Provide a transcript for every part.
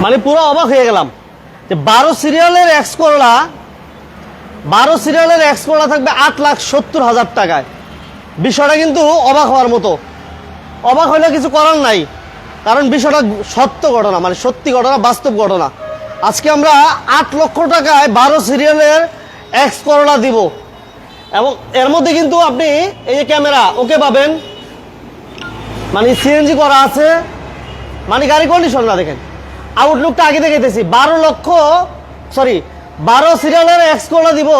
মানে পুরো অবাক হয়ে গেলাম যে বারো সিরিয়ালের এক্স করলা, বারো সিরিয়ালের এক্স করলা থাকবে আট লাখ সত্তর হাজার টাকায়। বিষয়টা কিন্তু অবাক হওয়ার মতো। অবাক হইলে কিছু করার নাই, কারণ বিষয়টা সত্য ঘটনা মানে সত্যি ঘটনা, বাস্তব ঘটনা। আজকে আমরা আট লক্ষ টাকায় বারো সিরিয়ালের এক্স করলা দিব। এবং এর মধ্যে কিন্তু আপনি এই যে ক্যামেরা, ওকে পাবেন। মানে সিএনজি করা আছে। মানে গাড়ি কন্ডিশন না দেখেন। আউটলুকটা আগে দেখাইতেছি। বারো লক্ষ সরি বারো সিরিয়ালের এক্স করলা দিব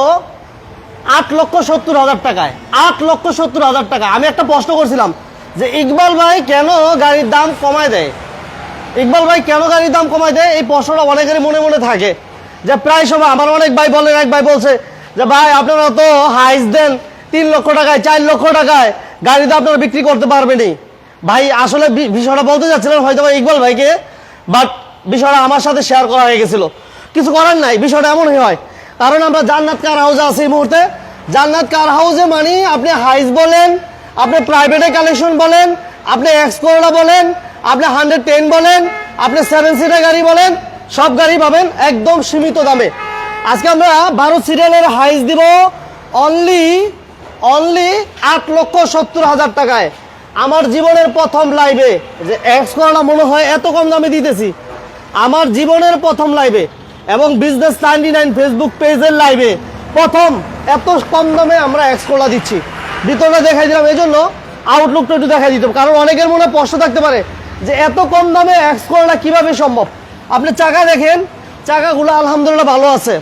আট লক্ষ সত্তর হাজার টাকায়। আট লক্ষ সত্তর হাজার টাকা। আমি একটা প্রশ্ন করছিলাম যে ইকবাল ভাই কেন গাড়ির দাম কমায় দেয়? ইকবাল ভাই কেন গাড়ির দাম কমায় দেয়? এই প্রশ্নটা অনেকেরই মনে মনে থাকে। যে প্রায় সময় আমার অনেক ভাই বলেন এক ভাই বলছে যে, ভাই, আপনারা তো হাইস দেন তিন লক্ষ টাকায়, চার লক্ষ টাকায়। গাড়ি তো আপনারা বিক্রি করতে পারবেনই। ভাই, আসলে বিষয়টা বলতে যাচ্ছিলেন হয়তো ইকবাল ভাইকে বাট বিষয়টা আমার সাথে শেয়ার করা হয়ে গেছিল। কিছু করার নাই, বিষয়টা এমনই হয়। কারণ আমরা জান্নাত কার হাউসে আছি এই মুহূর্তে? জান্নাত কার হাউসে মানে আপনি হাইস বলেন, আপনি প্রাইভেটে কালেকশন বলেন, আপনি এক্স করোলা বলেন, আপনি হান্ড্রেড টেন বলেন, আপনি সেভেন সিটার গাড়ি বলেন, সব গাড়ি পাবেন একদম সীমিত দামে। আজকে আমরা বারো সিরিয়ালের হাইস দিব অনলি অনলি আট লক্ষ সত্তর হাজার টাকায়। আমার জীবনের প্রথম লাইভে যে এক্স করোলা মনে হয় এত কম দামে দিতেছি। আমার জীবনের প্রথম লাইভে এবং বিজনেস নাইনটি নাইন ফেসবুক পেজের লাইভে প্রথম এত কম দামে আমরা এক্স করোলা দিচ্ছি। ভিতরটা দেখাই দিলাম, এই জন্য আউটলুকটা একটু দেখাই দিতাম কারণ অনেকের মনে প্রশ্ন থাকতে পারে যে এত কম দামে এক্স করোলা কীভাবে সম্ভব? আপনি চাকা দেখেন, চাকাগুলো আলহামদুলিল্লাহ ভালো আছে।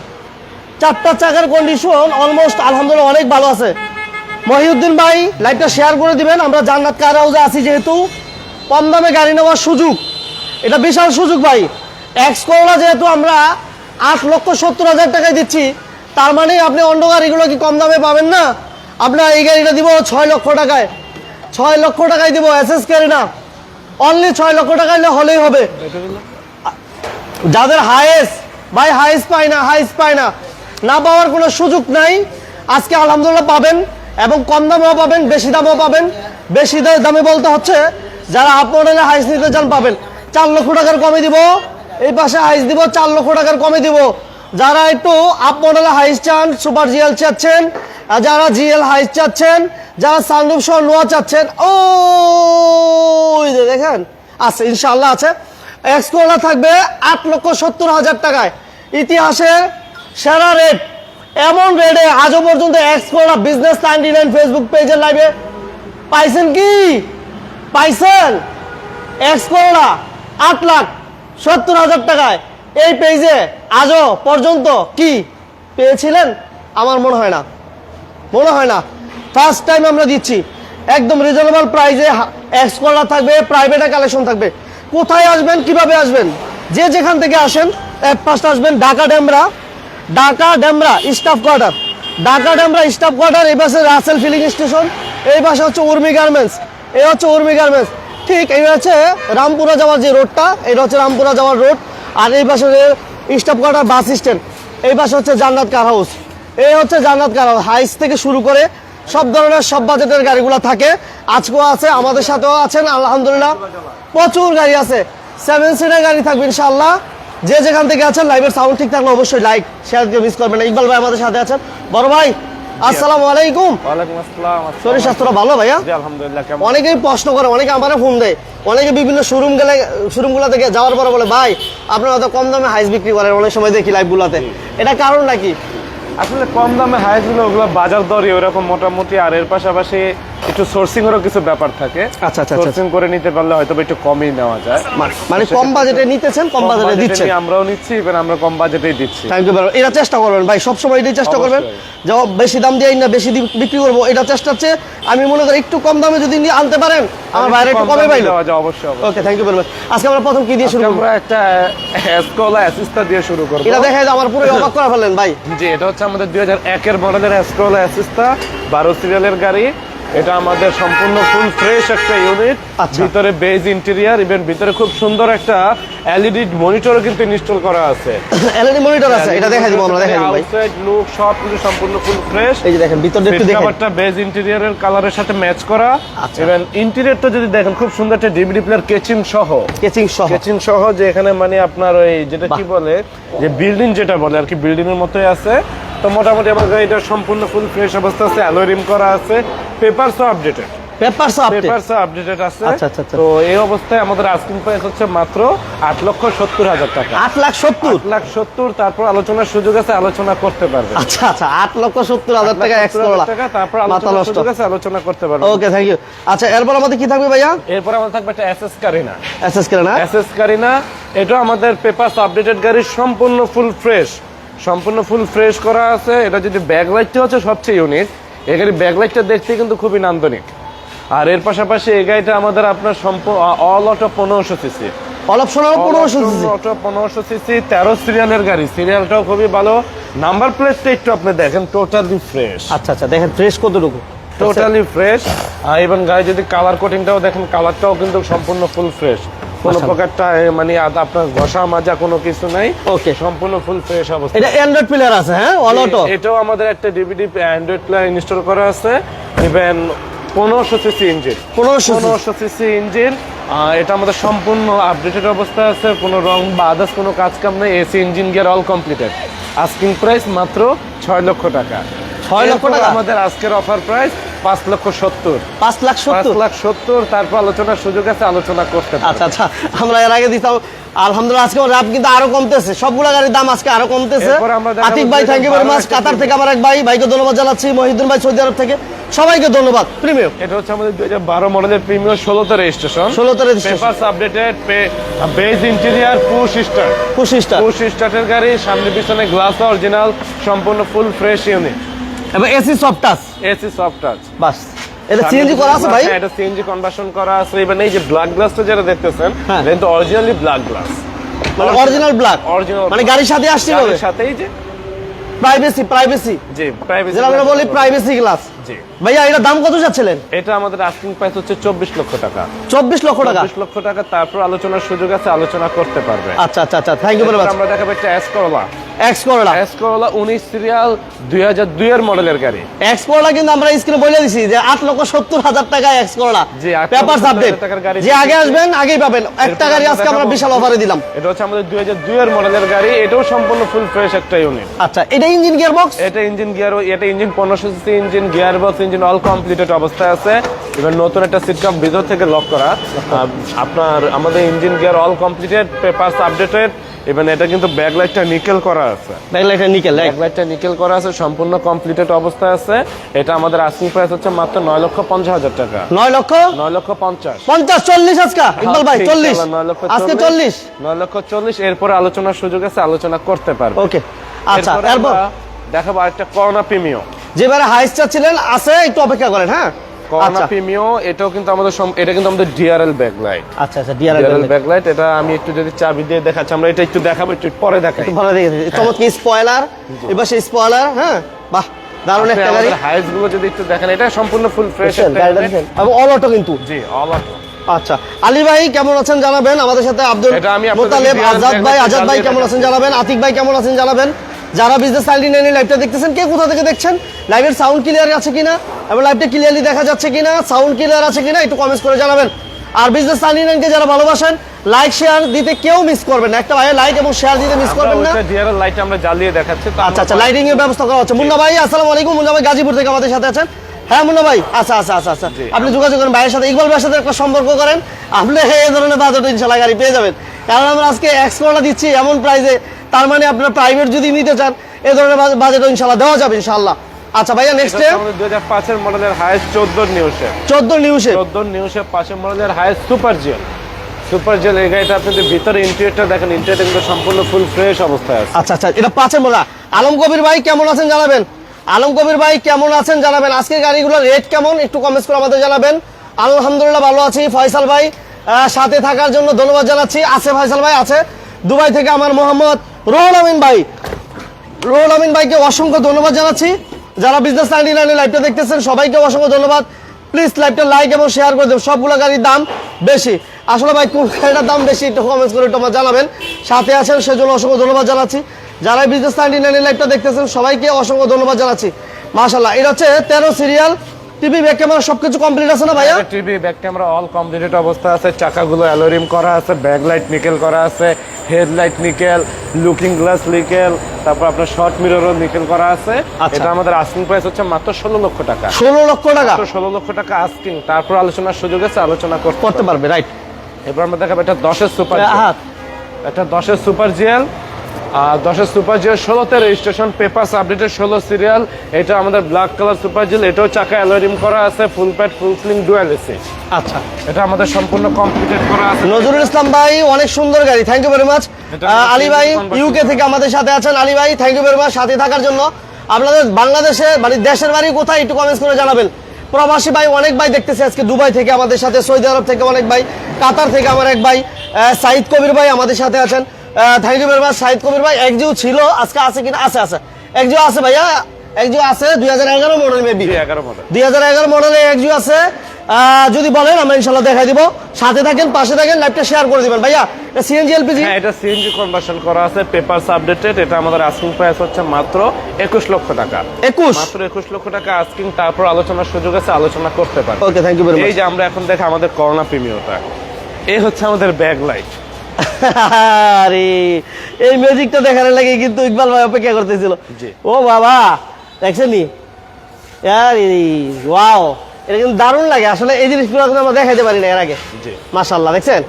চারটা চাকার কন্ডিশন অলমোস্ট আলহামদুলিল্লাহ অনেক ভালো আছে। মহিউদ্দিন ভাই লাইভটা শেয়ার করে দিবেন। আমরা জান্নাত কার হাউসে আছি যেহেতু। কম দামে গাড়ি নেওয়ার সুযোগ। এটা বিশাল সুযোগ ভাই। এক্স করোলা যেহেতু আমরা আট লক্ষ সত্তর হাজার টাকায় দিচ্ছি, তার মানে আপনি অন্য গাড়িগুলো কি কম দামে পাবেন না? আপনার এই গাড়িটা দিব ছয় লক্ষ টাকায়। ছয় লক্ষ টাকায় দিব এস এস না। অনলি ছয় লক্ষ টাকা হলে হলেই হবে। যাদের হাইস ভাই হাইস পায় না হাইস পায় না। না পাওয়ার কোনো সুযোগ নাই। আজকে আলহামদুলিল্লাহ পাবেন এবং কম দামেও পাবেন, বেশি দামেও পাবেন। বেশি দামে বলতে হচ্ছে, যারা আপ মডেলে হাইস নিতে চান পাবেন। চার লক্ষ টাকার কমে দিব। এই পাশে হাইস দিব, চার লক্ষ টাকার কমে দিব। যারা একটু আপ মডেলে হাইস চান সুপার জিএল চাচ্ছেন, আর যারা জিএল হাইস চাচ্ছেন, যারা সানরুফ সহ নোয়া চাচ্ছেন ও দেখেন, আছে ইনশাল্লাহ আছে। এক্সকোলা থাকবে আট লক্ষ সত্তর হাজার টাকায়। ইতিহাসে সেরা রেট, এমন রেটে আজও পর্যন্ত এক্সকোলা বিজনেস নাইনটি নাইন ফেসবুক পেজের লাইভে পাইছেন কি? পাইছেন? এক্সকোলা আট লাখ সত্তর হাজার টাকায়। এই পেজে আজও পর্যন্ত কি পেয়েছিলেন? আমার মনে হয় না। মনে হয় না। ফার্স্ট টাইম আমরা দিচ্ছি। একদম রিজনেবল প্রাইজে এক্স কলার থাকবে প্রাইভেটে কালেকশন থাকবে। কোথায় আসবেন, কীভাবে আসবেন? যে যেখান থেকে আসেন, এক ফার্স্ট আসবেন Dhaka Demra. Dhaka Demra staff quarter Dhaka Demra staff quarter এই পাশে রাসেল ফিলিং স্টেশন এই পাশে হচ্ছে উর্মি গার্মেন্টস এই হচ্ছে উর্মি গার্মেন্টস ঠিক, এই হচ্ছে রামপুরা যাওয়ার যে রোডটা, এটা হচ্ছে রামপুরা যাওয়ার রোড। আর এই পাশে স্টাফ কোয়ার্টার বাস স্ট্যান্ড, এই পাশে হচ্ছে জান্নাত কার হাউস এই হচ্ছে জান্নাত কার হাউস হাইস থেকে শুরু করে সব ধরনের, সব বাজেটের গাড়িগুলো থাকে। আজকেও আছে, আমাদের সাথেও আছেন, আলহামদুলিল্লাহ। প্রচুর গাড়ি আছে। সেভেন সিটার গাড়ি থাকবে ইনশাআল্লাহ। যে যেখান থেকে আছেন লাইভের সাউন্ড ঠিক থাকলে অবশ্যই লাইক শেয়ার মিস করবেন না। ইকবাল ভাই আমাদের সাথে আছেন। বড় ভাই আসসালামু আলাইকুম। ওয়ালাইকুম আসসালাম শরীর স্বাস্থ্যটা ভালো ভাইয়া? আলহামদুলিল্লাহ কেমন? অনেকেই প্রশ্ন করে অনেকে আমারে ফোন দেয়। অনেকে বিভিন্ন শোরুম গেলে শোরুমগুলো থেকে যাওয়ার পরে বলে ভাই আপনারা তো কম দামে হাইস বিক্রি করেন অনেক সময় দেখি লাইভগুলোতে এটা কারণ নাকি আসলে কম দামে হাইসগুলো ওগুলো বাজার দরই ওরকম মোটামুটি। আর এর পাশাপাশি একটু সোর্সিং এরও কিছু ব্যাপার থাকে। আচ্ছা, আচ্ছা, সোর্সিং করে নিতে পারলে হয়তো একটু কমই নেওয়া যায়। মানে কম বাজেটে নিতেছেন কম বাজেটে দিচ্ছেন? আমরাও নিচ্ছি আমরা কম বাজেটেই দিচ্ছি। থ্যাংক ইউ এটা চেষ্টা করবেন ভাই সবসময় এটাই চেষ্টা করবেন। যে বেশি দাম দিয়ে না বেশি বিক্রি করব এটা চেষ্টা হচ্ছে। আমি মনে করি একটু কম দামে যদি নিয়ে আনতে পারেন আমার বাইরে একটু কমে পাইলো। অবশ্যই okay thank you very much আজকে আমরা প্রথম কি দিয়ে শুরু করব? আমরা একটা এসকোলা অ্যাসিস্টা দিয়ে শুরু করব। এটা দেখে আমার পুরো অবাক করে ফেললেন ভাই। জি এটা হচ্ছে আমাদের দুই হাজার একের মডেলের এসকোলা অ্যাসিস্টা বারো সিরিয়ালের গাড়ি। এটা আমাদের সম্পূর্ণ ফুল ফ্রেশ একটা ইউনিট আচ্ছা। ভিতরে বেজ ইন্টেরিয়ার ইভেন ভিতরে খুব সুন্দর একটা এলইডি মনিটরও কিন্তু ইনস্টল করা আছে। এলইডি মনিটর আছে এটা দেখাই দিব আমরা দেখাই দিব ভাই। আউটসাইড লুক সব কিছু সম্পূর্ণ ফুল ফ্রেশ এই যে দেখেন ভিতরটা একটু দেখেন। কভারটা বেজ ইন্টেরিয়রের কালারের সাথে ম্যাচ করা। আচ্ছা। ইভেন ইন্টেরিয়রটা যদি দেখেন খুব সুন্দর একটা ডিভিডি প্লেয়ার কেচিং সহ। কেচিং সহ। কেচিং সহ যে এখানে মানে আপনার ওই যেটা কি বলে যে বিল্ডিং যেটা বলে আর কি বিল্ডিং এর মতোই আছে। তো মোটামুটি আমার গাড়িটা সম্পূর্ণ ফুল ফ্রেশ অবস্থা আছে অ্যালয় রিম করা আছে papers updated papers update papers updated আছে। আচ্ছা, আচ্ছা, আচ্ছা। তো এই অবস্থায় আমাদের আস্কিং প্রাইস হচ্ছে মাত্র আট লক্ষ সত্তর হাজার টাকা। আট লাখ সত্তর? লাখ সত্তর তারপর আলোচনার সুযোগ আছে আলোচনা করতে পারবে। আচ্ছা আচ্ছা আট লক্ষ সত্তর হাজার টাকা করলা টাকা তারপর আলোচনার সুযোগ আছে আলোচনা করতে পারবে। ওকে থ্যাংক ইউ আচ্ছা এরপর আমাদের কি থাকবে ভাইয়া? এরপর আমাদের থাকবে একটা SS Carina SS Carina SS Carina এটা আমাদের পেপারস আপডেটেড গাড়ি সম্পূর্ণ ফুল ফ্রেশ সম্পূর্ণ ফুল ফ্রেশ করা আছে। এটা যদি ব্যাক লাইটটা হচ্ছে সবচেয়ে ইউনিক এই গাড়ি ব্যাক লাইটটা দেখতে কিন্তু খুবই নান্দনিক। আর এর পাশাপাশি এই গাড়িটা আমাদের আপনার অল অটো পনেরোশো সিসি অল পনেরোশো সিসি অটো পনেরোশো সিসি তেরো সিরিয়ালের গাড়ি। সিরিয়ালটাও খুবই ভালো। নাম্বার প্লেটটা একটু আপনি দেখেন টোটালি ফ্রেশ আচ্ছা আচ্ছা দেখেন ফ্রেশ কতটুকু? টোটালি ফ্রেশ এবং গাড়ি যদি কালার কোটিংটাও দেখেন কালারটাও কিন্তু সম্পূর্ণ ফুল ফ্রেশ কোনো। প্রকারটা মানে আপনার ঘষা মাজা কোনো কিছু নাই। ওকে। সম্পূর্ণ ফুল ফ্রেশ অবস্থা। এটা অ্যান্ড্রয়েড প্লেয়ার আছে হ্যাঁ? অল অটো এটাও আমাদের একটা ডিভিডি অ্যান্ড্রয়েড প্লেয়ার ইনস্টল করা আছে। ইভেন পনেরোশো সিসি ইঞ্জিন পনেরোশো সিসি ইঞ্জিন এটা আমাদের সম্পূর্ণ আপডেটেড অবস্থা আছে। কোনো রং বা আদার্স কোনো কাজ কাম নেই। AC engine gear all completed asking price মাত্র ছয় লক্ষ টাকা। ছয় লক্ষ টাকা? আমাদের আজকের অফার প্রাইস পাঁচ লক্ষ সত্তর। পাঁচ লাখ সত্তর? লাখ সত্তর তারপর আলোচনার সুযোগ আছে আলোচনা করতে আচ্ছা আচ্ছা আমরা এর আগে দিতাম আলহামদুলিল্লাহ আজকে কিন্তু আরও কমতেছে। সবগুলা গাড়ির দাম আজকে আরও কমতেছে। আতিক ভাই thank you very much Qatar থেকে আমার এক ভাই ভাইকে ধন্যবাদ জানাচ্ছি মহিদুল ভাই সৌদি আরব থেকে। সবাইকে ধন্যবাদ। প্রিমিয়াম। এটা হচ্ছে আমাদের দুই হাজার বারো মডেলের প্রিমিয়ার ষোলোতে রেজিস্ট্রেশন ষোলোতে registration papers updated beige interior push start পঁচিশটা পুশ স্টার্টের গাড়ি সামনে পিছনে গ্লাস অরিজিনাল সম্পূর্ণ ফুল ফ্রেশ ইউনিট এবং AC soft touch AC soft touch বাস। এটা সিএনজি করা আছে ভাই? হ্যাঁ, এটা সিএনজি কনভার্সন করা আছে। এবং এই যে ব্ল্যাক গ্লাসটা যেটা দেখতেছেন দেন এটা কিন্তু অরিজিনালি ব্ল্যাক গ্লাস মানে অরিজিনাল ব্ল্যাক অরিজিনাল মানে গাড়ির সাথে আসছে গাড়ির সাথেই যে প্রাইভেসি প্রাইভেসি জি প্রাইভেসি যেটা আমরা বলি প্রাইভেসি গ্লাস জি। ভাইয়া এটা দাম কত যাচ্ছিলেন? এটা আমাদের আস্কিং প্রাইস হচ্ছে চব্বিশ লক্ষ টাকা। চব্বিশ লক্ষ টাকা। চব্বিশ লক্ষ টাকা তারপর আলোচনার সুযোগ আছে আলোচনা করতে পারবে। আচ্ছা আচ্ছা আচ্ছা থ্যাংক ইউ ভেরি মাচ আমরা দেখাবো একটা এস করলা এক্স করলা এস করলা উনিশ সিরিয়াল দুই হাজার দুইয়ের মডেলের গাড়ি। এক্স করলা কিন্তু আমরা স্ক্রিনে বলে দিছি যে আট লক্ষ সত্তর হাজার টাকা এক্স করলা জি, পেপার আপডেট যে আগে আসবেন আগেই পাবেন। একটা গাড়ি আজকে আমরা বিশাল অফারে দিলাম। এটা হচ্ছে আমাদের দুই হাজার দুইয়ের মডেলের গাড়ি। এটাও সম্পূর্ণ ফুল ফ্রেশ একটা ইউনিট আচ্ছা এটা ইঞ্জিন গিয়ার বক্স এটা ইঞ্জিন গিয়ার এটা ইঞ্জিন পনেরোশো CC engine gear box engine all completed অবস্থায় আছে। এবার নতুন একটা সিট কাপ ভিতর থেকে লক করা। আপনার আমাদের engine gear all completed papers updated এবং এটা কিন্তু ব্যাক লাইটটা নিকেল করা আছে। ব্যাকলাইটটা নিকেল ব্যাক লাইটটা নিকেল করা আছে সম্পূর্ণ কমপ্লিটেড অবস্থায় আছে। এটা আমাদের আস্কিং প্রাইস হচ্ছে মাত্র নয় লক্ষ পঞ্চাশ হাজার টাকা। নয় লক্ষ? নয় লক্ষ পঞ্চাশ। পঞ্চাশ চল্লিশ আজকে? ইকবাল ভাই ঠিক চল্লিশ? আছে, নয় লক্ষ আজকে চল্লিশ? নয় লক্ষ চল্লিশ এরপরে আলোচনার সুযোগ আছে আলোচনা করতে পারবে। ওকে আচ্ছা এরপরে দেখাবো আরেকটা করোনা প্রিমিও যেবারে হাইস্ট চাচ্ছিলেন আছে একটু অপেক্ষা করেন হ্যাঁ? করোনা আচ্ছা। প্রিমিও এটাও কিন্তু আমাদের এটা কিন্তু আমাদের ডিআরএল ব্যাকলাইট আচ্ছা আচ্ছা ডিআরএল ব্যাকলাইট এটা আমি একটু যদি চাবি দিয়ে দেখাচ্ছি আমরা এটা একটু দেখাবো একটু পরে দেখাই। ভালো দেখেছি চমৎকার স্পয়লার এবার সেই স্পয়লার হ্যাঁ? বাহ দারুণ একটা গাড়ি। হাইসগুলো যদি একটু দেখেন এটা সম্পূর্ণ ফুল ফ্রেশ? এবং অল অটো কিন্তু। জি অল অটো আচ্ছা আলী ভাই কেমন আছেন জানাবেন? আমাদের সাথে আব্দুল মোতালেব আজাদ ভাই আজাদ ভাই কেমন আছেন জানাবেন? আতিক ভাই কেমন আছেন জানাবেন? যারা বিজনেস সাইডি নিয়ে লাইভটা দেখতেছেন কে কোথা থেকে দেখছেন? লাইভের সাউন্ড ক্লিয়ার আছে কিনা? এবং লাইভটা ক্লিয়ারলি দেখা যাচ্ছে কিনা? সাউন্ড ক্লিয়ার আছে কিনা? একটু কমেন্টস করে জানাবেন। আর বিজনেস সাইডি নাইনকে যারা ভালোবাসেন লাইক শেয়ার দিতে কেউ মিস করবেন না। একটা ভাইয়ের লাইক এবং শেয়ার দিতে মিস করবেন না। ডিআরএল লাইট আমরা জ্বালিয়ে দেখাচ্ছি আচ্ছা আচ্ছা লাইটিং এর ব্যবস্থা করা হচ্ছে। মুন্না ভাই আসসালামু আলাইকুম। মুন্না ভাই গাজীপুর থেকে আমাদের সাথে আছেন। হ্যাঁ মুন্না ভাই? আচ্ছা আচ্ছা আচ্ছা আচ্ছা। আপনি যোগাযোগ করেন ভাইয়ের সাথে ইকবাল ভাইয়ের সাথে একটা সম্পর্ক করেন। আপনি এই ধরনের বাজেট ইনশাল্লাহ গাড়ি পেয়ে যাবেন। কারণ আমরা আজকে এক্স করোনা দিচ্ছি এমন প্রাইসে তার মানে আপনার প্রাইভেট যদি নিতে চান এ ধরনের বাজেট ইনশাল্লাহ দেওয়া যাবে ইনশাল্লাহ আচ্ছা ভাইয়া নেক্সট দুই হাজার পাঁচের মডেলের হাইস্ট চোদ্দ নিউসে চোদ্দ নিউজে চোদ্দ নিউসে পাঁচের মডেলের highest super GL super GL এই গাড়িটা আপনি যদি ভিতরে ইন্টেরিয়রটা দেখেন ইন্টেরিয়রটা কিন্তু সম্পূর্ণ ফুল ফ্রেশ অবস্থায় আছে। আচ্ছা আচ্ছা এটা পাঁচের মোড়া আলম কবির ভাই কেমন আছেন জানাবেন? আলম কবির ভাই কেমন আছেন জানাবেন? আজকে গাড়িগুলোর রেট কেমন? একটু কমেন্টস করে আমাদের জানাবেন। আলহামদুলিল্লাহ ভালো আছি ফয়সাল ভাই। সাথে থাকার জন্য ধন্যবাদ জানাচ্ছি। আছে ফয়সাল ভাই আছে। দুবাই থেকে আমার মোহাম্মদ রোহুল আমিন ভাই। রোহুল আমিন ভাইকে অসংখ্য ধন্যবাদ জানাচ্ছি। যারা বিজনেস নাইনটি নাইনের লাইভটা দেখতেছেন, সবাইকে অসংখ্য ধন্যবাদ। প্লিজ লাইভটা লাইক এবং শেয়ার করে দেবেন। সবগুলো গাড়ির দাম বেশি। আসলে ভাই, কোন গাড়িটার দাম বেশি একটু কমেন্টস করে একটু আমার জানাবেন। সাথে আছেন সেজন্য অসংখ্য ধন্যবাদ জানাচ্ছি। যারা বিজনেস নাইনটি নাইন লাইভটা দেখতেছেন, সবাইকে অসংখ্য ধন্যবাদ জানাচ্ছি। মাশাল্লাহ এটা হচ্ছে তেরো সিরিয়াল টিভি ব্যাক ক্যামেরা সবকিছু কমপ্লিট আছে না ভাইয়া? TV back camera all completed অবস্থা আছে চাকাগুলো অ্যালোরিম করা আছে ব্যাক লাইট নিকেল করা আছে headlight nickel looking glass nickel তারপর আপনার শর্ট মিররও নিকেল করা আছে। আচ্ছা। এটা আমাদের আস্কিং প্রাইস হচ্ছে মাত্র ষোলো লক্ষ টাকা। ষোলো লক্ষ টাকা? ষোলো লক্ষ টাকা আস্কিং তারপর আলোচনার সুযোগ আছে আলোচনা করতে পারবে রাইট এবার আমরা দেখাবো এটা দশের সুপার হ্যাঁ এটা দশের সুপার জিএল দশের সুপার জিএল ষোলোতে রেজিস্ট্রেশন পেপার আপডেটের ষোলো সিরিয়াল। এটা আমাদের ব্ল্যাক কালার সুপার জিএল এটাও চাকা অ্যালোরিম করা আছে full pad full sling dual AC. আচ্ছা। এটা আমাদের সম্পূর্ণ কমপ্লিটেড করা আছে। নজরুল ইসলাম ভাই অনেক সুন্দর গাড়ি thank you very much Ali ভাই ইউকে থেকে আমাদের সাথে আছেন। আলী ভাই থ্যাংক ইউ ভেরি মাচ সাথে থাকার জন্য। আপনাদের বাংলাদেশে মানে দেশের বাড়ি কোথায় একটু কমেন্টস করে জানাবেন। প্রবাসী ভাই অনেক ভাই দেখতেছে আজকে দুবাই থেকে আমাদের সাথে সৌদি আরব থেকে অনেক ভাই কাতার থেকে আমার এক ভাই আহ, সাইদ কবির ভাই আমাদের সাথে আছেন। Thank you very much Saeed Kabir ভাই। একজিও ছিল আজকে আছে কিনা? আছে আছে। একজিও আছে ভাইয়া। একজিও আছে দুই হাজার এগারো মডেল মেবি দুই হাজার এগারো মডেলে একজিও আছে। যদি বলেন আমরা ইনশাল্লাহ দেখাই দিব। সাথে থাকেন পাশে থাকেন লাইভটা শেয়ার করে দিবেন। ভাইয়া এটা সিএনজি এলপিজি হ্যাঁ এটা সিএনজি কনভার্সন করা আছে পেপারস আপডেটেড এটা আমাদের আস্কিং প্রাইস হচ্ছে মাত্র একুশ লক্ষ টাকা। একুশ? মাত্র একুশ লক্ষ টাকা আস্কিং তারপর আলোচনার সুযোগ আছে আলোচনা করতে পারে ওকে থ্যাংক ইউ ভেরি এই যে আমরা এখন দেখে আমাদের করোনা প্রিমিয়টা এই হচ্ছে আমাদের ব্যাগ লাইট আরে এই মিউজিকটা দেখার লাগে কিন্তু ইকবাল ভাই অপেক্ষা করতেছিল। ও বাবা দেখছেন ওয়াও এটা কিন্তু দারুণ লাগে। আসলে এই জিনিসগুলো কিন্তু আমরা দেখাইতে পারি না এর আগে। মাশাআল্লাহ দেখছেন?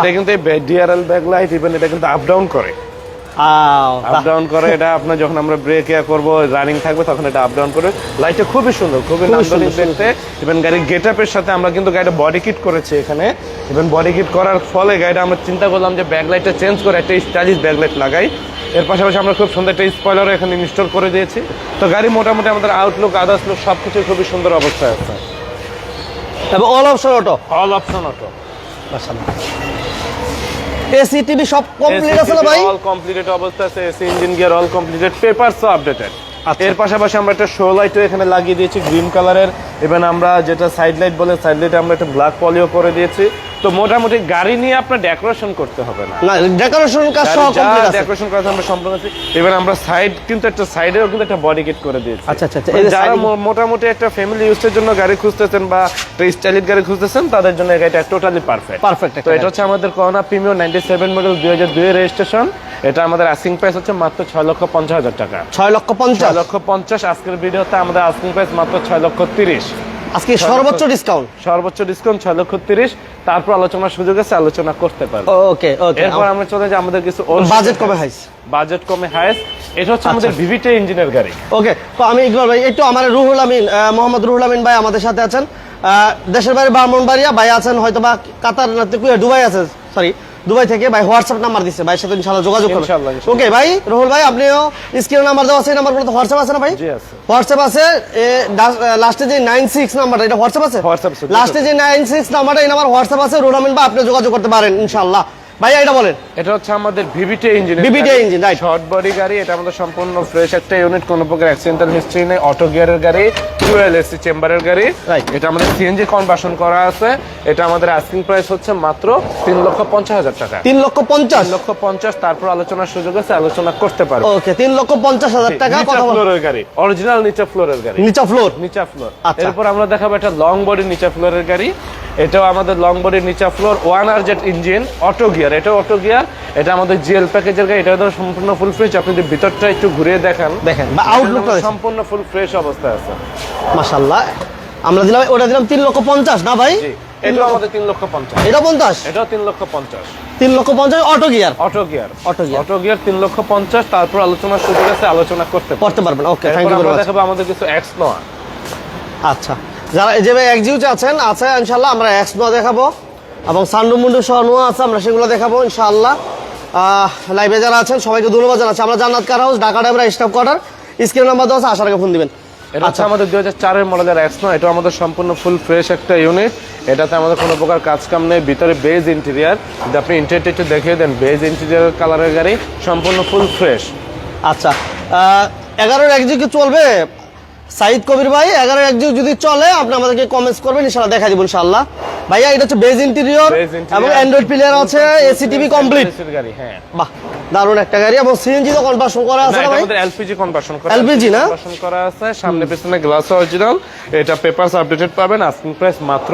এটা কিন্তু ডিআরএল ব্যাগ লাইট ইভেন এটা কিন্তু আপ ডাউন করে। আপ ডাউন করে এটা আপনার যখন আমরা ব্রেক ইয়া করব রানিং থাকবে তখন এটা আপ ডাউন করে। লাইটটা খুবই সুন্দর খুবই নান্দনিক দেখতে। ইভেন গাড়ির গেট আপের সাথে আমরা কিন্তু গাড়িটা বডি কিট করেছি এখানে। ইভেন বডি কিট করার ফলে গাড়িটা আমরা চিন্তা করলাম যে ব্যাক লাইটটা চেঞ্জ করে একটা স্টাইলিশ ব্যাক লাইট লাগাই। এর পাশাপাশি আমরা খুব সুন্দর একটা স্পয়লারও এখানে ইনস্টল করে দিয়েছি। তো গাড়ি মোটামুটি আমাদের আউটলুক আদার্স লুক সব কিছু খুবই সুন্দর অবস্থায় আছে। এবং all option auto all option auto AC TV সব কমপ্লিট আছে না ভাই? অল কমপ্লিটেড অবস্থা আছে AC engine gear all completed papers updated. এর পাশাপাশি আমরা একটা শো লাইটও এখানে লাগিয়ে দিয়েছি গ্রিন কালারের এবং আমরা যেটা সাইড লাইট বলে সাইড লাইটে আমরা একটা ব্ল্যাক পলিও করে দিয়েছি। তো মোটামুটি গাড়ি নিয়ে আপনার ডেকোরেশন করতে হবে না। না ডেকোরেশন কাজ সহ কমপ্লিট আছে। ডেকোরেশন করা আছে আমরা সম্পূর্ণ আছি। ইভেন আমরা সাইড কিন্তু একটা সাইডেও কিন্তু একটা বডি কিট করে দিয়েছি। আচ্ছা, আচ্ছা, আচ্ছা। মানে যারা মোটামুটি একটা ফ্যামিলি ইউজের জন্য গাড়ি খুঁজতেছেন বা একটা স্টাইলিশ গাড়ি খুঁজতেছেন তাদের জন্য এই গাড়িটা টোটালি পারফেক্ট পারফেক্ট তো এটা হচ্ছে আমাদের Corona premium ninety seven model দুই হাজার দুই রেজিস্ট্রেশন এটা আমাদের আস্কিং প্রাইস হচ্ছে মাত্র ছয় লক্ষ পঞ্চাশ হাজার টাকা। ছয় লক্ষ পঞ্চাশ। ছয় লক্ষ পঞ্চাশ। আজকের ভিডিওতে আমাদের আস্কিং প্রাইস মাত্র ছয় লক্ষ তিরিশ। আজকে সর্বোচ্চ ডিসকাউন্ট সর্বোচ্চ ডিসকাউন্ট ছয় লক্ষ তিরিশ। তারপর আলোচনার সুযোগ আছে আলোচনা করতে পারব। ওকে ওকে এরপর আমরা চলে যাই আমাদের কিছু বাজেট কমে হাইস বাজেট কমে হাইস্ট এটা হচ্ছে আমাদের আচ্ছা। ভিভিটে ইঞ্জিনের গাড়ি। ওকে তো আমি ইকবাল ভাই একটু আমার রুহুল আমিন মোহাম্মদ রুহুল আমিন ভাই আমাদের সাথে আছেন। দেশের বাইরে ব্রাহ্মণবাড়িয়া ভাই আছেন হয়তো বা কাতার না দুবাই আছে সরি দুবাই থেকে ভাই হোয়াটসঅ্যাপ নাম্বার দিচ্ছে ভাইয়ের সাথে ইনশাআল্লাহ যোগাযোগ করবেন। ওকে ভাই রাহুল ভাই আপনিও স্ক্রিন নাম্বার দেওয়া আছে নাম্বার বলতে হোয়াটসঅ্যাপ আছে না ভাই? জি, আছে। হোয়াটসঅ্যাপ আছে লাস্টে যে নাইন সিক্স নাম্বারটা এটা হোয়াটসঅ্যাপ আছে? হোয়াটসঅ্যাপ আছে, লাস্টে যে নাইন সিক্স নাম্বারটা এই নাম্বার হোয়াটসঅ্যাপ আছে রুহুল আমিন ভাই আপনি যোগাযোগ করতে পারেন ইনশাআল্লাহ। ভাইয়া এটা বলেন। এটা হচ্ছে আমাদের VVT engine VVT engine, right. Short body গাড়ি এটা আমাদের সম্পূর্ণ ফ্রেশ একটা ইউনিট কোনো প্রকার অ্যাক্সিডেন্টাল হিস্ট্রি নেই। অটো গিয়ারের গাড়ি টুয়েল এসি চেম্বারের গাড়ি। Right. এটা আমাদের সিএনজি কনভার্সন করা আছে। এটা আমাদের আস্কিং প্রাইস হচ্ছে মাত্র তিন লক্ষ পঞ্চাশ হাজার টাকা। তিন লক্ষ পঞ্চাশ? লক্ষ পঞ্চাশ তারপর আলোচনার সুযোগ আছে আলোচনা করতে পারব। ওকে তিন লক্ষ পঞ্চাশ হাজার টাকা কথা ফ্লোরের গাড়ি অরিজিনাল নিচা ফ্লোরের গাড়ি। নিচা ফ্লোর নিচা ফ্লোর আচ্ছা। এরপর আমরা দেখাবো একটা লং বডি নিচা ফ্লোরের গাড়ি। এটাও আমাদের লং বডির নিচা floor one R Z engine auto gear এটাও অটো গিয়ার। এটা আমাদের জিএল প্যাকেজের গাড়ি এটা ধর সম্পূর্ণ ফুল ফ্রেশ আপনি যদি ভিতরটা একটু ঘুরিয়ে দেখান দেখেন বা আউটলুকটা সম্পূর্ণ ফুল ফ্রেশ অবস্থায় আছে। মাশাল্লাহ আমরা দিলাম ওটা দিলাম তিন লক্ষ পঞ্চাশ না ভাই? জি এটাও আমাদের তিন লক্ষ পঞ্চাশ। এটা পঞ্চাশ? এটাও তিন লক্ষ পঞ্চাশ। তিন লক্ষ পঞ্চাশ auto gear? Auto gear. Auto gear। Auto gear তিন লক্ষ পঞ্চাশ তারপর আলোচনার সুযোগ আছে আলোচনা করতে। করতে পারবেন ওকে থ্যাংক ইউ দেখাবো আমাদের কিছু এক্স নোয়া আচ্ছা যারা যে ভাই এক্সিউচ আছেন আছে ইনশাল্লাহ আমরা এক্স নোয়া দেখাবো। এবং সান্ডু মুন্ডু সহ নোয়া আছে আমরা সেগুলো দেখাবো ইনশাআল্লাহ। লাইভে যারা আছেন সবাইকে ধন্যবাদ জানাচ্ছি। আমরা Jannat car house Dhaka Demra staff quarter screen number দেওয়া আছে আসার আগে ফোন দিবেন। এটা হচ্ছে আচ্ছা। আমাদের দুই হাজার চারের মডেলের এক্স নয় এটা আমাদের সম্পূর্ণ ফুল ফ্রেশ একটা ইউনিট এটাতে আমাদের কোনো প্রকার কাজ কাম নেই। ভিতরে বেজ ইন্টেরিয়ার যদি আপনি ইন্টেরিয়ারটা একটু দেখিয়ে দেন বেজ ইন্টেরিয়ার কালারের গাড়ি সম্পূর্ণ ফুল ফ্রেশ আচ্ছা। এগারোর একদিকে চলবে? সাইদ কবির ভাই এগারো এক যদি চলে আপনি আমাদেরকে কমেন্টস করবেন ইনশাল্লাহ দেখা দিব ইনশাল্লাহ ভাইয়া এটা হচ্ছে বেজ ইন্টেরিয়র এবং অ্যান্ড্রয়েড প্লেয়ার আছে এসি টিভি কমপ্লিট গাড়ি হ্যাঁ। বাহ দারুণ একটা গাড়ি। এবং সিএনজি তো কনভার্সন করা আছে না, ভাই? আমাদের এলপিজি কনভার্সন করা LPG না? কনভার্সন করা আছে সামনে পিছনে গ্লাস অরিজিনাল এটা পেপারস আপডেটেড পাবেন আস্কিং প্রাইস মাত্র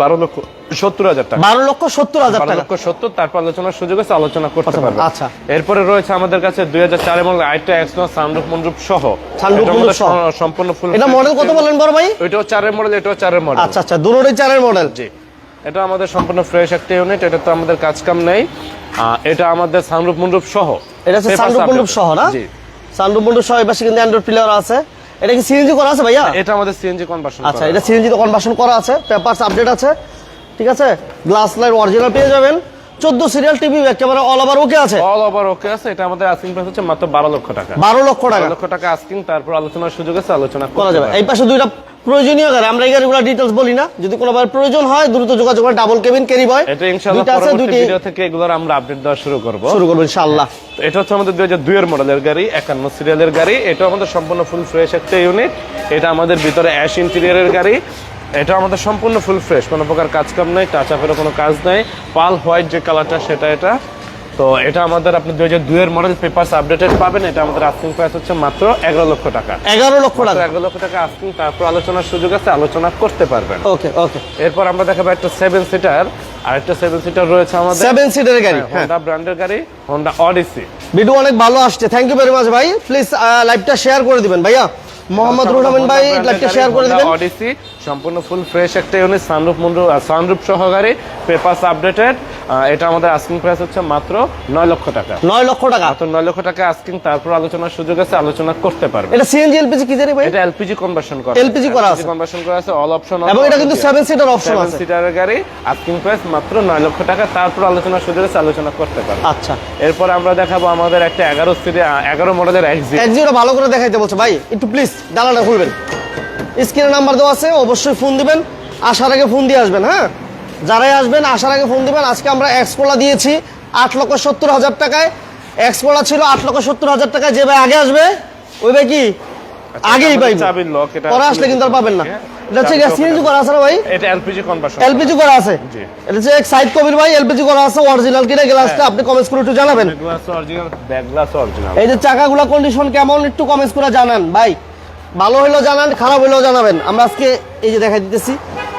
বারো লক্ষ সত্তর হাজার টাকা। বারো লক্ষ হাজার টাকা। লক্ষ সত্তর তারপর আলোচনার সুযোগ আছে আলোচনা করতে আচ্ছা, পারবেন। আচ্ছা। এরপরে রয়েছে আমাদের কাছে দুই হাজার চার এবং আইটা এক্সনো সানরুফ মনরুফ সহ। সহ। সম্পূর্ণ ফুল এটা মডেল কত বলেন বড় ভাই? ওইটাও চারের মডেল এটাও চারের মডেল আচ্ছা আচ্ছা দুটোরই চারের মডেল জি। এটা আমাদের সম্পূর্ণ ফ্রেশ একটা ইউনিট এটা তো আমাদের কাজ কাম নেই এটা আমাদের সানরুফ মনরুফ সহ। এটা হচ্ছে সানরুফ মন্ডপ সহ না? জি। সানরুফ মন্ডপ সহ পাশে কিন্তু অ্যান্ড্রয়েড প্লেয়ার আছে। এটা কি সিএনজি করা আছে ভাইয়া? এটা আমাদের সিএনজি কনভার্সন আচ্ছা এটা সিএনজি তো কনভার্সন করা আছে। পেপারস আপডেট আছে। ঠিক আছে? গ্লাস লাইট অরিজিনাল পেয়ে যাবেন। চোদ্দ serial TV camera all over okay আছে। অল ওভার ওকে আছে। এটা আমাদের আস্কিং প্রাইস হচ্ছে মাত্র বারো লক্ষ টাকা। বারো লক্ষ টাকা। লক্ষ টাকা আস্কিং তারপর আলোচনার সুযোগ আছে আলোচনা করা যাবে। এই পাশে দুইটা প্রয়োজনীয় গাড়ি আমরা এই গাড়িগুলো ডিটেলস বলি না। যদি কোনোবার প্রয়োজন হয় দ্রুত যোগাযোগ করে ডাবল কেবিন ক্যারি বয় এটা ইনশাআল্লাহ পরবর্তী ভিডিও থেকে এগুলোর আমরা আপডেট দেওয়া শুরু করব। শুরু করব ইনশাআল্লাহ। তো এটা হচ্ছে আমাদের দুই হাজার দুইয়ের মডেলের গাড়ি একান্ন সিরিয়ালের গাড়ি। এটা আমাদের সম্পূর্ণ ফুল ফ্রেশ একটা ইউনিট এটা আমাদের ভিতরে অ্যাশ ইন্টেরিয়রের গাড়ি। এটা আমাদের সম্পূর্ণ ফুল ফ্রেশ কোনো প্রকার কাজ কাম নেই টাচ আপেরও কোনো কাজ নেই। পাল হোয়াইট যে কালারটা সেটা এটা। তো এটা আমাদের আপনি দুই হাজার দুইয়ের মডেল পেপারস আপডেটেড পাবেন। এটা আমাদের আস্কিং প্রাইস হচ্ছে মাত্র এগারো লক্ষ টাকা। এগারো লক্ষ টাকা। এগারো লক্ষ টাকা আস্কিং তারপর আলোচনার সুযোগ আছে আলোচনা করতে পারবেন। ওকে ওকে এরপর আমরা দেখাবো একটা সেভেন সিটার আর একটা সেভেন সিটার রয়েছে আমাদের। সেভেন সিটের গাড়ি হ্যাঁ হোন্ডা ব্র্যান্ডের গাড়ি হোন্ডা অডিসি ভিডিও অনেক ভালো আসছে। থ্যাংক ইউ ভেরি মাচ ভাই। প্লিজ লাইভটা শেয়ার করে দিবেন। ভাইয়া মোহাম্মদ রুহুল আমিন ভাই লাইভটা শেয়ার করে দিবেন। অডিসি সম্পূর্ণ ফুল ফ্রেশ একটা ইউনিট সানরুফ মুন্ডু সানরুফ সহকারী পেপারস আপডেটেড এটা আমাদের আস্কিং প্রাইস হচ্ছে মাত্র নয় লক্ষ টাকা। নয় লক্ষ টাকা। তো নয় লক্ষ টাকা আস্কিং তারপর আলোচনার সুযোগ আছে আলোচনা করতে পারবে। এটা সিএনজি এলপিজি কি জানি ভাই? এটা এলপিজি কনভার্সন করা। LPG করা আছে। কনভার্সন করা আছে অল অপশন এবং এটা কিন্তু সেভেন সিটার অপশন আছে। সিটারের গাড়ি আস্কিং প্রাইস মাত্র নয় লক্ষ টাকা তারপর আলোচনার সুযোগ আছে আলোচনা করতে পারবে। আচ্ছা। এরপর আমরা দেখাবো আমাদের একটা এগারো সিটে এগারো মডেলের এক্সি এক জিরো ভালো করে দেখাইতে বলছো। ভাই একটু প্লিজ ডালাটা খুলবেন। স্ক্রিনে নাম্বার দেওয়া আছে অবশ্যই ফোন দিবেন। আসার আগে ফোন দিয়ে আসবেন হ্যাঁ? যারাই আসবেন আসার আগে ফোন দিবেন। আজকে আমরা এক্সপোলা দিয়েছি আট লক্ষ সত্তর হাজার টাকায়। এক্সপোলা ছিল আট লক্ষ সত্তর হাজার টাকায়। যে ভাই আগে আসবে ওই ভাই কি? আগেই পাইবে। পরে আসলে কিন্তু আর পাবেন না। হ্যাঁ, এটা হচ্ছে সিএনজি করা আছে না ভাই? এটা এলপিজি কনভার্সন। এলপিজি করা আছে। জি। এটা হচ্ছে সাইদ কবির ভাই এলপিজি করা আছে অরিজিনাল কিনা গ্লাসটা আপনি কমেন্টস করে একটু জানাবেন। Glass original back glass original এই যে চাকাগুলো কন্ডিশন কেমন একটু কমেন্টস করে জানান। ভাই ভালো হইলেও জানান খারাপ হইলেও জানাবেন। আমরা আজকে এই যে দেখাই দিতেছি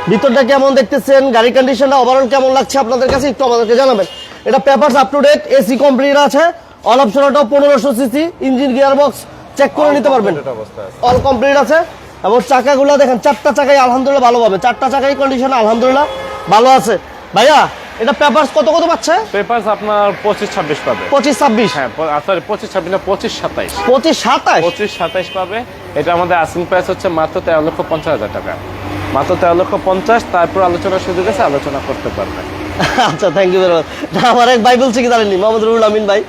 ভিতরটা কেমন দেখতেছেন গাড়ি কন্ডিশনটা ওভারঅল কেমন লাগছে আপনাদের কাছে একটু আমাদেরকে জানাবেন। এটা papers up to date AC complete আছে অল অপশনটাও পনেরোশো CC engine gear box check করে নিতে পারবেন। অল কমপ্লিট আছে। এবং চাকাগুলো দেখেন চারটা চাকাই আলহামদুলিল্লাহ ভালো পাবে চারটা চাকাই কন্ডিশন আলহামদুলিল্লাহ ভালো আছে। ভাইয়া এটা পেপারস কত কত পাচ্ছে? পেপারস আপনার পঁচিশ ছাব্বিশ পাবে। পঁচিশ ছাব্বিশ? হ্যাঁ সরি পঁচিশ ছাব্বিশ না পঁচিশ সাতাইশ। পঁচিশ সাতাশ পঁচিশ সাতাইশ পাবে। এটা আমাদের আসিং প্রাইস হচ্ছে মাত্র তেরো লক্ষ পঞ্চাশ হাজার টাকা। মাত্র তেরো লক্ষ পঞ্চাশ তারপর আলোচনার সুযোগ আছে আলোচনা করতে পারবে আচ্ছা থ্যাংক ইউ ভেরি মাচ আমার এক ভাই বলছে কি জানেননি মোহাম্মদ রুহুল আমিন ভাই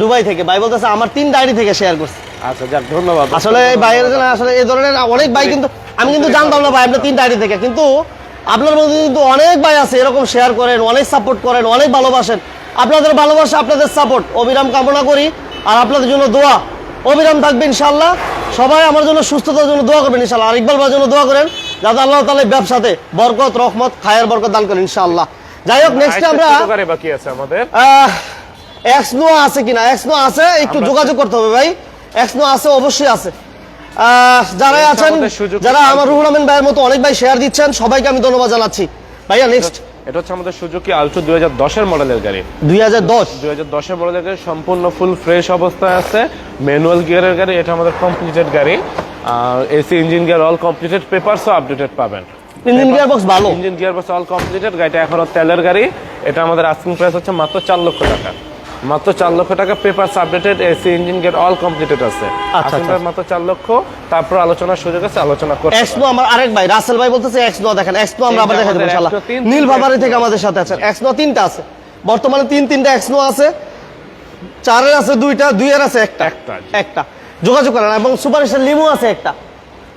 দুবাই থেকে। ভাই বলতেছে আমার তিন ডায়েরি থেকে শেয়ার করছে। আচ্ছা যাক ধন্যবাদ। আসলে এই ভাইয়ের জন্য আসলে এই ধরনের অনেক ভাই কিন্তু আমি কিন্তু জানতাম না ভাই আপনার তিন ডায়েরি থেকে। কিন্তু আপনার মধ্যে কিন্তু অনেক ভাই আছে এরকম শেয়ার করেন অনেক সাপোর্ট করেন অনেক ভালোবাসেন। আপনাদের ভালোবাসা আপনাদের সাপোর্ট অবিরাম কামনা করি আর আপনাদের জন্য দোয়া। অবিরাম থাকবে ইনশাল্লাহ সবাই আমার জন্য সুস্থতার জন্য দোয়া করবেন ইনশাল্লাহ আর ইকবাল ভাইয়ের জন্য দোয়া করেন যাতে আল্লাহ তালা ব্যবসাতে বরকত রহমত খায়ের বরকত দান করেন ইনশাল্লাহ যাই হোক নেক্সট আমরা বাকি আছে আমাদের। এক্স নো আছে কিনা? এক্স নো আছে একটু যোগাযোগ করতে হবে ভাই। এক্স নো আছে অবশ্যই আছে। Next আছেন যারা আমার রুহুল আমিন ভাইয়ের মতো অনেক ভাই শেয়ার দিচ্ছেন সবাইকে আমি ধন্যবাদ জানাচ্ছি। ভাইয়া নেক্সট এটা হচ্ছে আমাদের সুজুকি আলট্রো দুই হাজার দশের মডেলের গাড়ি। দুই হাজার দশ। দুই হাজার দশের মডেলের গাড়ি সম্পূর্ণ ফুল ফ্রেশ অবস্থায় আছে। ম্যানুয়াল গিয়ারের গাড়ি এটা আমাদের কমপ্লিটেড গাড়ি। আর AC engine gear all completed পেপারসও updated পাবেন। ইঞ্জিন গিয়ার বক্স ভালো। Engine gear box all completed গাড়িটা এখনও তেলের গাড়ি। এটা আমাদের আস্কিং প্রাইস হচ্ছে মাত্র চার লক্ষ টাকা। মাত্র চার লক্ষ টাকা papers updated AC engine gear all completed আছে। আচ্ছা, মাত্র চার লক্ষ তারপর আলোচনার সুযোগ আছে আলোচনা করতে এক্স নো আমার আরেক ভাই রাসেল ভাই বলতেছে এক্স নো দেখেন এক্সপো আমরা আবার দেখা দেবো তিন, নীল ভাবারি থেকে আমাদের সাথে আছে এক্স নো তিনটা আছে। বর্তমানে তিন তিনটা এক্স নো আছে। চারের আছে দুইটা দুইয়ের আছে একটা। একটা, একটা। যোগাযোগ করেন এবং সুপার স্টার লিমো আছে একটা।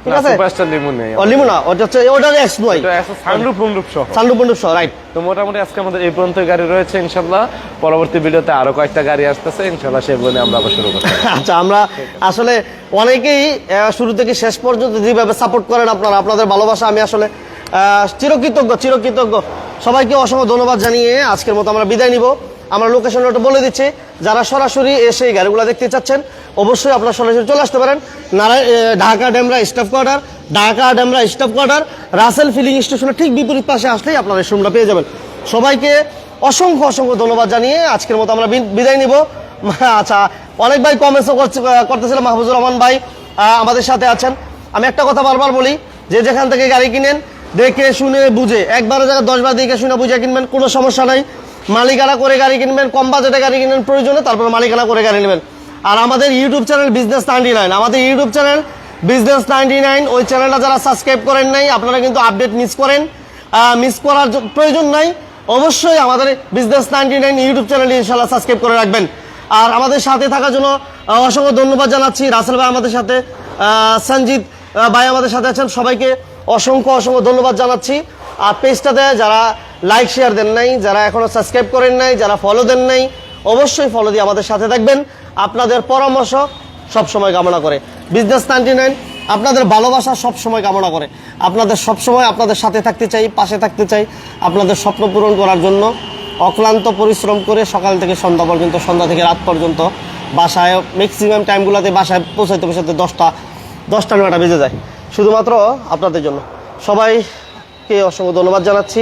ঠিক আছে? সুপারস্টার লিমু নেই ও লিমু না ওটা হচ্ছে ওটার এক্স নয় এটা আছে সানরুফ মুনরুফ সহ। সানরুফ বন্ধু সহ রাইট তো মোটামুটি আজকে আমাদের এই পর্যন্ত গাড়ি রয়েছে ইনশাল্লাহ পরবর্তী ভিডিওতে আরও কয়েকটা গাড়ি আসতেছে ইনশাল্লাহ সেগুলো নিয়ে আমরা আবার শুরু করব আচ্ছা আমরা আসলে অনেকেই শুরু থেকে শেষ পর্যন্ত যেভাবে সাপোর্ট করেন আপনারা আপনাদের ভালোবাসা আমি আসলে চিরকৃতজ্ঞ চিরকৃতজ্ঞ। সবাইকে অসংখ্য ধন্যবাদ জানিয়ে আজকের মতো আমরা বিদায় নিব। আমরা লোকেশনটা বলে দিচ্ছি। যারা সরাসরি এসে গাড়িগুলো দেখতে চাচ্ছেন, অবশ্যই আপনারা সরাসরি চলে আসতে পারেন। নারায় Dhaka Demra staff quarter, Dhaka Demra staff quarter, Rasel filling স্টেশনের ঠিক বিপরীত পাশে আসলেই আপনারা এই পেয়ে যাবেন। সবাইকে অসংখ্য অসংখ্য ধন্যবাদ জানিয়ে আজকের মতো আমরা বিদায় নিব। আচ্ছা অনেক ভাই কমেন্টসও করতেছিল মাহফুজুর রহমান ভাই আমাদের সাথে আছেন। আমি একটা কথা বারবার বলি, যে যেখান থেকে গাড়ি কিনেন, দেখে, শুনে, বুঝে। একবারের জায়গায় দশবার দেখে, শুনে, বুঝে কিনবেন, কোনো সমস্যা নাই। মালিকানা করে গাড়ি কিনবেন, কম বাজেটে গাড়ি কিনবেন, প্রয়োজনে তারপর মালিকানা করে গাড়ি নেবেন। আর আমাদের YouTube channel business ninety nine আমাদের YouTube channel business ninety nine ওই চ্যানেলটা যারা সাবস্ক্রাইব করেন নাই, আপনারা কিন্তু আপডেট মিস করেন। মিস করার প্রয়োজন নাই। অবশ্যই আমাদের বিজনেস নাইনটি নাইন ইউটিউব চ্যানেলটি ইনশাল্লাহ সাবস্ক্রাইব করে রাখবেন। আর আমাদের সাথে থাকার জন্য অসংখ্য ধন্যবাদ জানাচ্ছি রাসেল ভাই আমাদের সাথে সঞ্জিত ভাই আমাদের সাথে আছেন। সবাইকে অসংখ্য অসংখ্য ধন্যবাদ জানাচ্ছি। আর পেজটাতে যারা লাইক শেয়ার দেন নাই, যারা এখনও সাবস্ক্রাইব করেন নাই, যারা ফলো দেন নাই, অবশ্যই ফলো দিয়ে আমাদের সাথে থাকবেন। আপনাদের পরামর্শ সব সময় কামনা করে। বিজনেস নাইনটি নাইন আপনাদের ভালোবাসা সব সময় কামনা করে। আপনাদের সব সময় আপনাদের সাথে থাকতে চাই, পাশে থাকতে চাই। আপনাদের স্বপ্ন পূরণ করার জন্য অক্লান্ত পরিশ্রম করে সকাল থেকে সন্ধ্যা পর্যন্ত, সন্ধ্যা থেকে রাত পর্যন্ত বাসায় ম্যাক্সিমাম টাইমগুলোতে বাসায় পৌঁছাইতে পৌঁছাতে দশটা দশটা নয়টা বেজে যায়। শুধুমাত্র আপনাদের জন্য। সবাইকে অসংখ্য ধন্যবাদ জানাচ্ছি।